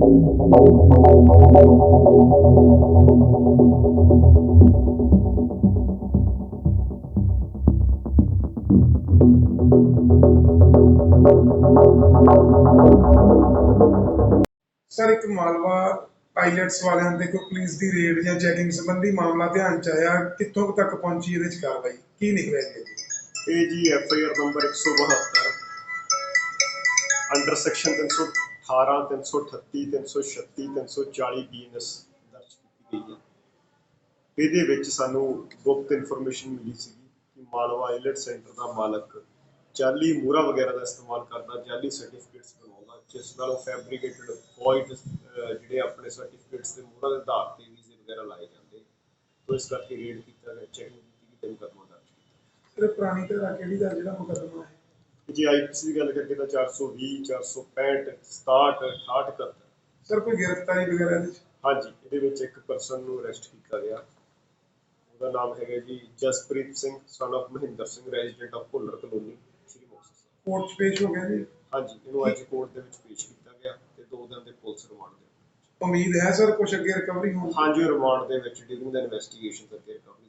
Sir, ਇੱਕ Malwa pilots ਵਾਲਿਆਂ ਦੇ ਕੋਈ ਪੁਲਿਸ ਦੀ ਰੇਡ ਜਾਂ ਚੈਕਿੰਗ ਸੰਬੰਧੀ ਮਾਮਲਾ ਧਿਆਨ ਚ ਆਇਆ। ਕਿੱਥੋਂ ਕੁ ਤੱਕ ਪਹੁੰਚੀ ਇਹਦੇ ਚ ਕਾਰਵਾਈ? ਕੀ ਨਿਕਲਿਆ ਜੀ? ਇਹ ਜੀ F I R number 172 under section 318 338 336 340 BNS ਦਰਜ ਕੀਤੀ ਗਈ ਹੈ। ਇਹਦੇ ਵਿੱਚ ਸਾਨੂੰ ਗੁਪਤ ਇਨਫੋਰਮੇਸ਼ਨ ਮਿਲੀ ਸੀ ਕਿ ਮਾਲਵਾ ਆਈਲੈਟ ਸੈਂਟਰ ਦਾ ਮਾਲਕ ਜਾਲੀ ਮੂਰਾ ਵਗੈਰਾ ਦਾ ਇਸਤੇਮਾਲ ਕਰਦਾ, ਜਾਲੀ ਸਰਟੀਫਿਕੇਟਸ ਬਣਾਉਂਦਾ, ਜਿਸ ਨਾਲ ਉਹ ਫੈਬਰੀਕੇਟਡ ਵੋਇਡ ਜਿਹੜੇ ਆਪਣੇ ਸਰਟੀਫਿਕੇਟਸ ਦੇ ਮੂਰਾ ਦੇ ਆਧਾਰ ਤੇ ਵੀਜ਼ੇ ਵਗੈਰਾ ਲਾਏ ਜਾਂਦੇ। ਤੋਂ ਇਸ ਕਰਕੇ ਰੇਡ ਕੀਤਾ ਗਿਆ ਚੈਕਿੰਗ ਕੀਤੀ ਗਈ ਤੇ ਮੁਕੱਦਮਾ ਦਰਜ ਕੀਤਾ। ਸਰ ਪੁਰਾਣੀ ਧਾਰਾ ਕਿਹੜੀ ਦਾ ਜਿਹੜਾ ਮੁਕੱਦਮਾ ਹੈ? ਜੇ ਆਈਪੀਸੀ ਦੀ ਗੱਲ ਕਰੀਏ ਤਾਂ 420 465 67 68 71 ਸਰ ਕੋਈ ਗ੍ਰਿਫਤਾਰੀ ਵਗੈਰਾ ਇਹਦੇ ਚ ਹਾਂਜੀ ਇਹਦੇ ਵਿੱਚ ਇੱਕ ਪਰਸਨ ਨੂੰ ਅਰੈਸਟ ਕੀਤਾ ਗਿਆ। ਉਹਦਾ ਨਾਮ ਹੈਗਾ ਜੀ Jaspreet Singh son of Mahinder Singh resident of Bhullar colony Shri Muktsar Sahib. Court ਪੇਸ਼ ਹੋ ਗਿਆ ਜੀ? ਹਾਂਜੀ ਇਹਨੂੰ ਅੱਜ ਕੋਰਟ ਦੇ ਵਿੱਚ ਪੇਸ਼ ਕੀਤਾ ਗਿਆ ਤੇ ਦੋ ਦਿਨ ਦੇ ਪੁਲਿਸ ਰਿਮਾਂਡ ਦੇ ਉਮੀਦ ਹੈ ਸਰ ਕੁਝ ਅੱਗੇ ਰਿਕਵਰੀ ਹੋਣ? ਹਾਂਜੀ ਰਿਮਾਂਡ ਦੇ ਵਿੱਚ ਡਿਊਰਿੰਗ ਦਾ ਇਨਵੈਸਟੀਗੇਸ਼ਨ ਕਰਕੇ ਰਿਕਵਰੀ